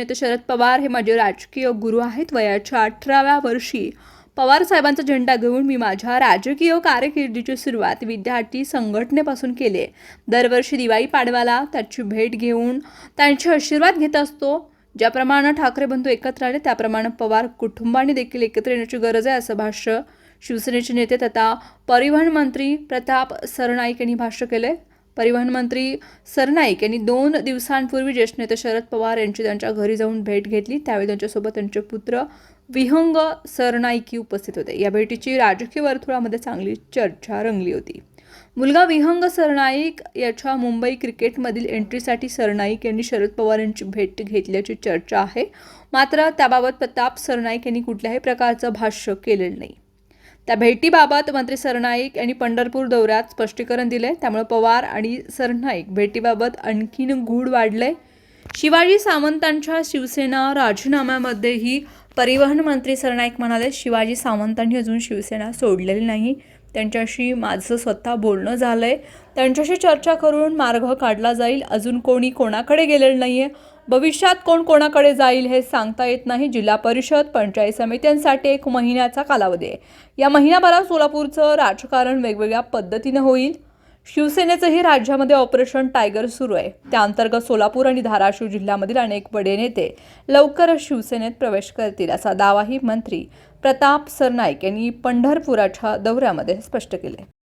नेते शरद पवार हे माझे राजकीय गुरु आहेत. वयाच्या अठराव्या वर्षी पवार साहेबांचा झेंडा घेऊन मी माझ्या राजकीय कारकिर्दीची सुरुवात विद्यार्थी संघटनेपासून केली. दरवर्षी दिवाळी पाडव्याला त्याची भेट घेऊन त्यांचे आशीर्वाद घेत असतो. ज्याप्रमाणे ठाकरे बंधू एकत्र आले त्याप्रमाणे पवार कुटुंबाने देखील एकत्र येण्याची गरज आहे असं भाष्य शिवसेनेचे नेते तथा परिवहन मंत्री प्रताप सरनाईक यांनी भाष्य केले परिवहन मंत्री सरनाईक यांनी दोन दिवसांपूर्वी ज्येष्ठ नेते शरद पवार यांची त्यांच्या घरी जाऊन भेट घेतली. त्यावेळी त्यांच्यासोबत त्यांचे पुत्र विहंग सरनाईकी उपस्थित होते. या भेटीची राजकीय वर्तुळामध्ये चांगली चर्चा रंगली होती. मुलगा विहंग सरनाईक याच्या मुंबई क्रिकेटमधील एंट्रीसाठी सरनाईक यांनी शरद पवार यांची भेट घेतल्याची चर्चा आहे. मात्र त्याबाबत प्रताप सरनाईक यांनी कुठल्याही प्रकारचं भाष्य केलेलं नाही. त्या भेटीबाबत मंत्री सरनाईक यांनी पंढरपूर दौऱ्यात स्पष्टीकरण दिले त्यामुळे पवार आणि सरनाईक भेटीबाबत आणखीन गूढ वाढले शिवाजी सावंतांच्या शिवसेना राजीनाम्यामध्येही परिवहन मंत्री सरनाईक म्हणाले शिवाजी सावंतांनी अजून शिवसेना सोडलेली नाही. त्यांच्याशी माझं स्वतः बोलणं झालं आहे त्यांच्याशी चर्चा करून मार्ग काढला जाईल. अजून कोणी कोणाकडे गेलेलं नाही आहे भविष्यात कोण कोणाकडे जाईल हे सांगता येत नाही. जिल्हा परिषद पंचायत समित्यांसाठी एक महिन्याचा कालावधी आहे. या महिन्याभरात सोलापूरचं राजकारण वेगवेगळ्या पद्धतीनं होईल. शिवसेनेचंही राज्यामध्ये ऑपरेशन टायगर सुरू आहे. त्या अंतर्गत सोलापूर आणि धाराशिव जिल्ह्यामधील अनेक बडे नेते लवकरच शिवसेनेत प्रवेश करतील असा दावाही मंत्री प्रताप सरनाईक यांनी पंढरपुराच्या दौऱ्यामध्ये स्पष्ट केले